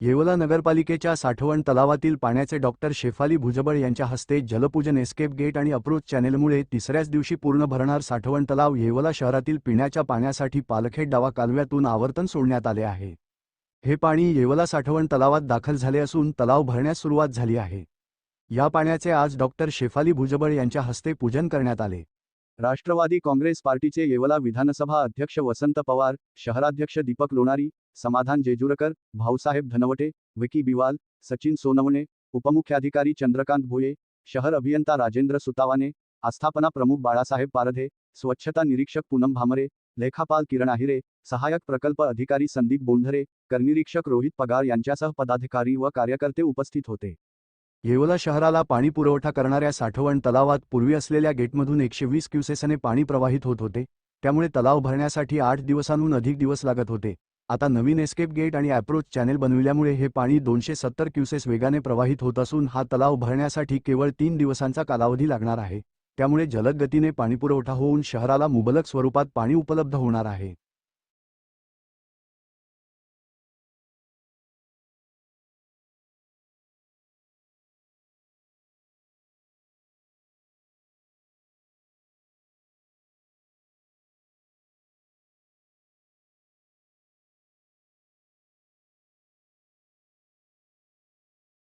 येवला नगरपालिकेच्या साठवण तलावातील पाण्याचे डॉक्टर शेफाली भुजबळ यांच्या हस्ते जलपूजन एस्केप गेट आणि अप्रोच चॅनेलमुळे तिसऱ्याच दिवशी पूर्ण भरणार साठवण तलाव येवला शहरातील पिण्याच्या पाण्यासाठी पालखेड डावा कालव्यातून आवर्तन सोडण्यात आले आहे. हे पाणी येवला साठवण तलावात दाखल झाले असून तलाव भरण्यास सुरुवात झाली आहे. या पाण्याचे आज डॉक्टर शेफाली भुजबळ यांच्या हस्ते पूजन करण्यात आले. राष्ट्रवादी काँग्रेस पार्टीचे येवला विधानसभा अध्यक्ष वसंत पवार शहराध्यक्ष दीपक लोणारी समाधान जेजुरकर भाऊसाहेब धनवटे विकी बिवाल सचिन सोनवणे उपमुख्याधिकारी चंद्रकांत भोये शहर अभियंता राजेंद्र सुतावाने आस्थापना प्रमुख बाळासाहेब पारधे स्वच्छता निरीक्षक पूनम भामरे लेखापाल किरण आहिरे सहायक प्रकल्प अधिकारी संदीप बोंढरे करनिरीक्षक रोहित पगार यांच्यासह पदाधिकारी व कार्यकर्ते उपस्थित होते. येवला शहराला पाणी पुरवठा करणाऱ्या साठवण तलावात पूर्वी असलेल्या गेटमधून एकशे वीस क्युसेसने पाणी प्रवाहित होत होते. त्यामुळे तलाव भरण्यासाठी आठ दिवसांहून अधिक दिवस लागत होते. आता नवीन एस्केप गेट आणि अप्रोच चॅनेल बनविल्यामुळे हे पाणी दोनशे सत्तर क्युसेस वेगाने प्रवाहित होत असून हा तलाव भरण्यासाठी केवळ तीन दिवसांचा कालावधी लागणार आहे. त्यामुळे जलद गतीने पाणीपुरवठा होऊन शहराला मुबलक स्वरूपात पाणी उपलब्ध होणार आहे.